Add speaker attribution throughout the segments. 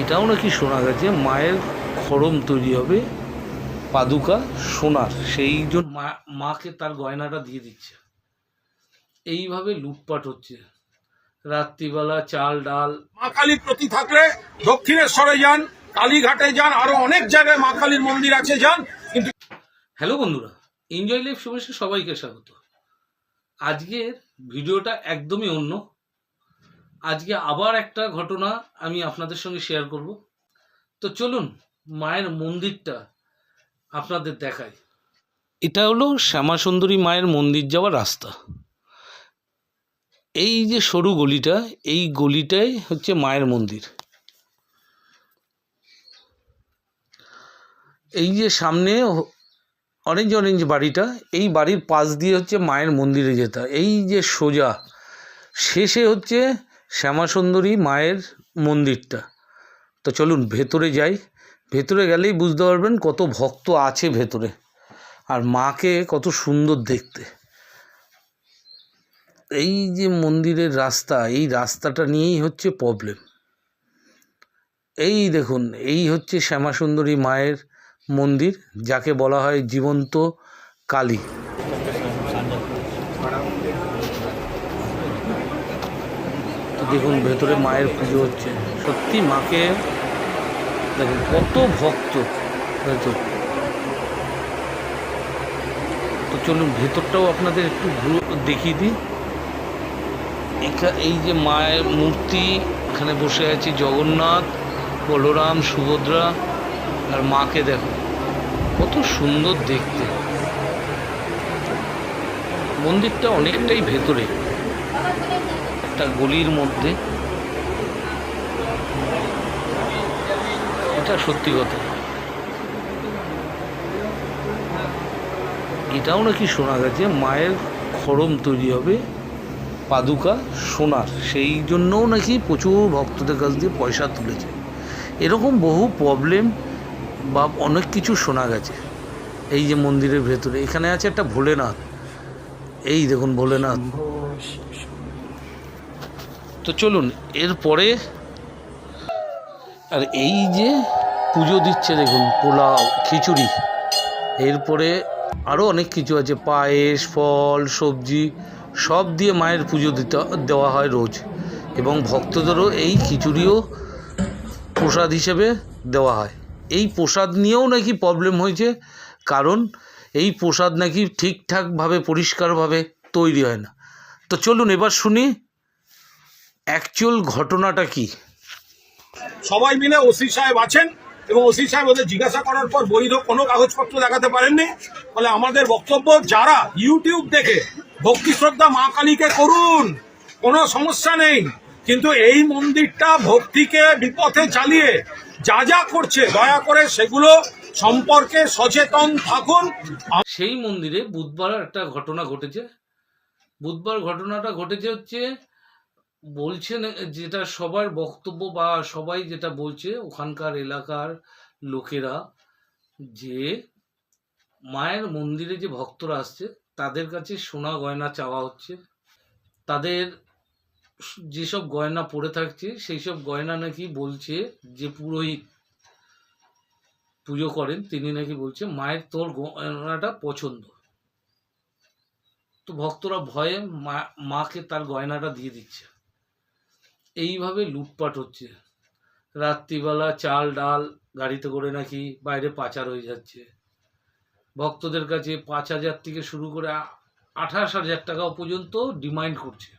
Speaker 1: এটাও নাকি শোনা গেছে মায়ের খড়ম তৈরি হবে পাদুকা সোনার। সেই জন্য মা মাকে তার গয়নাটা দিয়ে দিচ্ছে। এইভাবে লুটপাট হচ্ছে। রাত্রিবেলা চাল ডাল।
Speaker 2: মা কালীর প্রতি থাকলে দক্ষিণেশ্বরে যান কালীঘাটে যান আরও অনেক জায়গায় মা কালীর মন্দির আছে যান। কিন্তু
Speaker 1: হ্যালো বন্ধুরা এনজয় লাইফ শুভেচ্ছা সবাইকে স্বাগত। আজকের ভিডিওটা একদমই অন্য। আজকে আবার একটা ঘটনা আমি আপনাদের সঙ্গে শেয়ার করব। তো চলুন, মায়ের মন্দিরটা আপনাদের দেখাই। এটা হলো শ্যামাসুন্দরী মায়ের মন্দির যাওয়ার রাস্তা। এই যে সরু গলিটা, এই গলিটাই হচ্ছে মায়ের মন্দির। এই যে সামনে অরেঞ্জ অরেঞ্জ বাড়িটা, এই বাড়ির পাশ দিয়ে হচ্ছে মায়ের মন্দিরে যেতে এই যে সোজা, শেষে হচ্ছে শ্যামাসুন্দরী মায়ের মন্দিরটা। তো চলুন ভেতরে যাই। ভেতরে গেলেই বুঝতে পারবেন কত ভক্ত আছে ভেতরে। আর মাকে কত সুন্দর দেখতে। এই যে মন্দিরের রাস্তা, এই রাস্তাটা নিয়েই হচ্ছে প্রবলেম এই দেখুন, এই হচ্ছে শ্যামাসুন্দরী মায়ের মন্দির, যাকে বলা হয় জীবন্ত কালী। দেখুন, ভেতরে মায়ের পুজো হচ্ছে। সত্যি মাকে দেখুন, কত ভক্ত ভেতর তো চলুন, ভেতরটাও আপনাদের একটু দেখিয়ে দিই। এখা- এই যে মায়ের মূর্তি, এখানে বসে আছে জগন্নাথ, বলরাম, সুভদ্রা, আর মাকে দেখো, কত সুন্দর দেখতে। মন্দিরটা অনেকটাই ভেতরে। একটা গলির মধ্যে। এটা সত্যি কথা। এটাও নাকি শোনা গেছে, মায়ের খড়ম তৈরি হবে পাদুকা সোনার। সেই জন্যও নাকি প্রচুর ভক্তদের কাছ দিয়ে পয়সা তুলেছে। এরকম বহু প্রবলেম বা অনেক কিছু শোনা গেছে। এই যে মন্দিরের ভেতরে, এখানে আছে একটা ভোলেনাথ। এই দেখুন ভোলেনাথ। তো চলুন, এরপরে আর এই যে পুজো দিচ্ছে দেখুন, পোলাও, খিচুড়ি। এরপরে আরও অনেক কিছু আছে, পায়েস, ফল, সবজি, সব দিয়ে মায়ের পুজো দিতে, দেওয়া হয় রোজ। এবং ভক্তদেরও এই খিচুড়িও প্রসাদ হিসেবে দেওয়া হয়। এই প্রসাদ নিয়েও নাকি প্রবলেম হয়েছে, কারণ এই প্রসাদ নাকি ঠিকঠাকভাবে, পরিষ্কারভাবে তৈরি হয় না। তো চলুন, এবার শুনি অ্যাকচুয়াল ঘটনাটা কি?
Speaker 2: সবাই মিলে ওসি সাহেব আছেন এবং ওসি সাহেব ওদের জিজ্ঞাসা করার পর বৈধ কোনো কাগজপত্র দেখাতে পারেননি। ফলে আমাদের বক্তব্য যারা ইউটিউব দেখে ভক্তি শ্রদ্ধা মা কালীকে করুন কোনো সমস্যা নেই। কিন্তু এই মন্দিরটা ভক্তিকে বিপথে চালিয়ে যা যা করছে দয়া করে সেগুলো সম্পর্কে সচেতন থাকুন।
Speaker 1: সেই মন্দিরে বুধবার একটা ঘটনা ঘটেছে। বুধবার ঘটনাটা ঘটেছে হচ্ছে বলছেন যেটা সবার বক্তব্য বা সবাই যেটা বলছে, ওখানকার এলাকার লোকেরা যে মায়ের মন্দিরে যে ভক্তরা আসছে, তাদের কাছে সোনা গয়না চাওয়া হচ্ছে। তাদের যেসব গয়না পড়ে থাকছে সেই সব গয়না নাকি বলছে যে পুরোহিত পুজো করেন, তিনি নাকি বলছে মায়ের তোর গয়নাটা পছন্দ। তো ভক্তরা ভয়ে মা, মাকে তার গয়নাটা দিয়ে দিচ্ছে। এইভাবে লুটপাট হচ্ছে। রাত্রিবেলা চাল ডাল গাড়িতে করে নাকি বাইরে পাচার হয়ে যাচ্ছে। ভক্তদের কাছে পাঁচ হাজার থেকে শুরু করে আঠাশ হাজার টাকা পর্যন্ত ডিমান্ড করছে।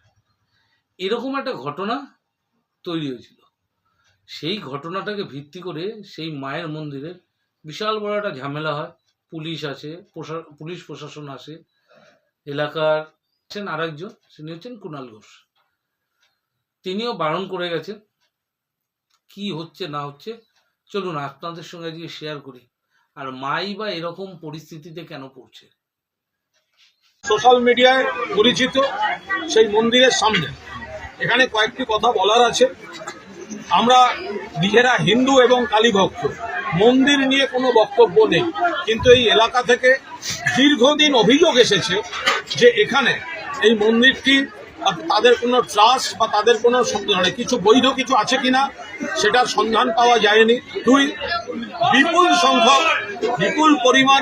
Speaker 1: এরকম একটা ঘটনা তৈরি হয়েছিল। সেই ঘটনাটাকে ভিত্তি করে সেই মায়ের মন্দিরে বিশাল বড় একটা ঝামেলা হয়। পুলিশ আসে পুলিশ প্রশাসন আসে, এলাকার আছেন আরেকজন, তিনি হচ্ছেন কুণাল ঘোষ। তিনিও বারণ করে গেছেন, কি হচ্ছে না হচ্ছে? চলুন আপনাদের সঙ্গে আজকে শেয়ার করি। আর মাই বা এরকম পরিস্থিতিতে কেন পড়ছে?
Speaker 2: সোশ্যাল মিডিয়ায় পরিচিত সেই মন্দিরের সামনে। এখানে কয়েকটি কথা বলার আছে। আমরা নিজেরা হিন্দু এবং কালী ভক্ত। মন্দির নিয়ে কোনো বক্তব্য নেই। কিন্তু এই এলাকা থেকে দীর্ঘদিন অভিযোগ এসেছে যে এখানে এই মন্দিরটি তাদের কোনো ট্রাস্ট বা তাদের কোনো মানে কিছু বৈধ কিছু আছে কিনা সেটার সন্ধান পাওয়া যায়নি। দুই বিপুল সংখ্যক বিপুল পরিমাণ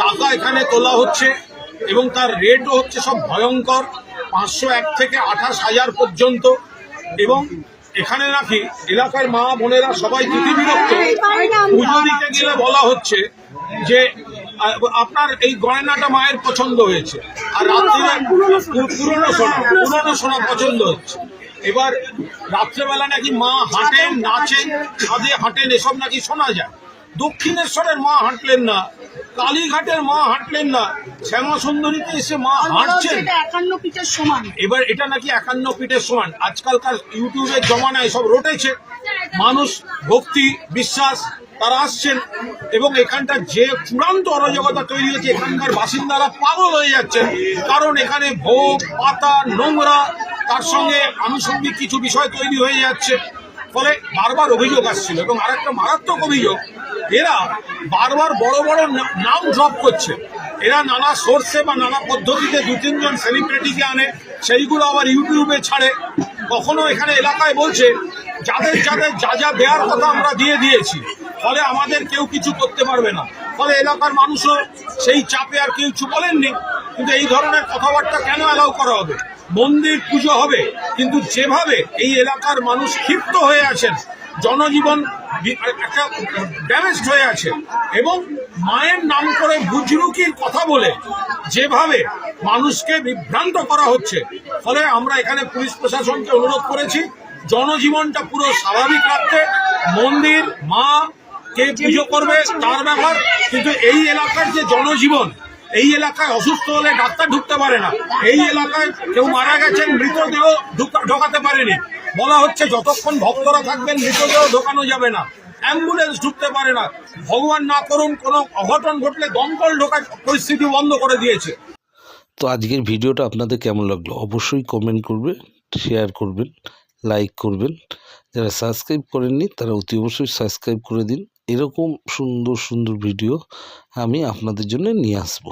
Speaker 2: টাকা এখানে তোলা হচ্ছে এবং তার রেটও হচ্ছে সব ভয়ঙ্কর পাঁচশো এক থেকে আঠাশ হাজার পর্যন্ত। এবং এখানে নাকি এলাকার মা বোনেরা সবাই বিরক্ত পুজো দিতে গেলে বলা হচ্ছে যে আপনার এই গয়নাটা মায়ের পছন্দ হয়েছে। আর রাত্রিরে পু- পুরনো সোনা। পুরনো সোনা পছন্দ হচ্ছে। এবার রাত্রেবেলা নাকি মা হাঁটেন নাচেন ছাদে হাঁটেন এসব নাকি শোনা যায়। দক্ষিণেশ্বরের মা হাঁটলেন না কালীঘাটের মা হাঁটলেন না শ্যামা সুন্দরীতে এসে মা হাঁটছেন।
Speaker 3: একান্ন পিঠের সমান।
Speaker 2: এবার এটা নাকি একান্ন পিঠের সমান। আজকালকার ইউটিউবের জমানায় সব রটেছে। মানুষ ভক্তি বিশ্বাস তারা আসছেন এবং এখানটার যে চূড়ান্ত অরাজকতা তৈরি হয়েছে, এখানকার বাসিন্দারা পাগল হয়ে যাচ্ছেন। কারণ এখানে ভোগ, পাতা, নোংরা, তার সঙ্গে আনুষঙ্গিক কিছু বিষয় তৈরি হয়ে যাচ্ছে। ফলে বারবার অভিযোগ আসছিল এবং আরেকটা মারাত্মক অভিযোগ, এরা বারবার বড় বড় নাম ড্রপ করছে। এরা নানা সোর্সে বা নানা পদ্ধতিতে দু তিনজন সেলিব্রিটিকে আনে, সেইগুলো আবার ইউটিউবে ছাড়ে। কখনো এখানে এলাকায় বলছে, যাদের যাদের যা যা দেওয়ার কথা আমরা দিয়ে দিয়েছি ফলে আমাদের কেউ কিছু করতে পারবে না। ফলে এলাকার মানুষও সেই চাপে আর কেউ কিছু বলেননি। কিন্তু এই ধরনের কথাবার্তা কেন অ্যালাউ করা হবে? মন্দির পুজো হবে, কিন্তু যেভাবে এই এলাকার মানুষ ক্ষিপ্ত হয়ে আছেন, জনজীবন একটা ড্যামেজ হয়ে আছে, এবং মায়ের নাম করে বুজরুকির কথা বলে যেভাবে মানুষকে বিভ্রান্ত করা হচ্ছে, ফলে আমরা এখানে পুলিশ প্রশাসনকে অনুরোধ করেছি, জনজীবনটা পুরো স্বাভাবিক রাখতে মন্দির, মা কে পুজো করবে তার ব্যাপার, কিন্তু এই এলাকার যে জনজীবন, এই এলাকায় অসুস্থ হলে ডাক্তার ঢুকতে পারে না। এই এলাকায় কেউ মারা গেছেন, মৃতদেহ ঢুকা- ঢোকাতে পারেনি। বলা হচ্ছে যতক্ষণ ভক্তরা থাকবেন, মৃতদেহ ঢোকানো যাবে না। অ্যাম্বুলেন্স ঢুকতে পারে না। ভগবান না করুন, কোনো অঘটন ঘটলে দমকল ঢোকার পরিস্থিতি বন্ধ করে দিয়েছে।
Speaker 4: তো আজকের ভিডিওটা আপনাদের কেমন লাগল? অবশ্যই কমেন্ট করবে শেয়ার করবেন লাইক করবেন। যারা সাবস্ক্রাইব করেননি, তারা অতি অবশ্যই সাবস্ক্রাইব করে দিন। এরকম সুন্দর সুন্দর ভিডিও আমি আপনাদের জন্য নিয়ে আসব।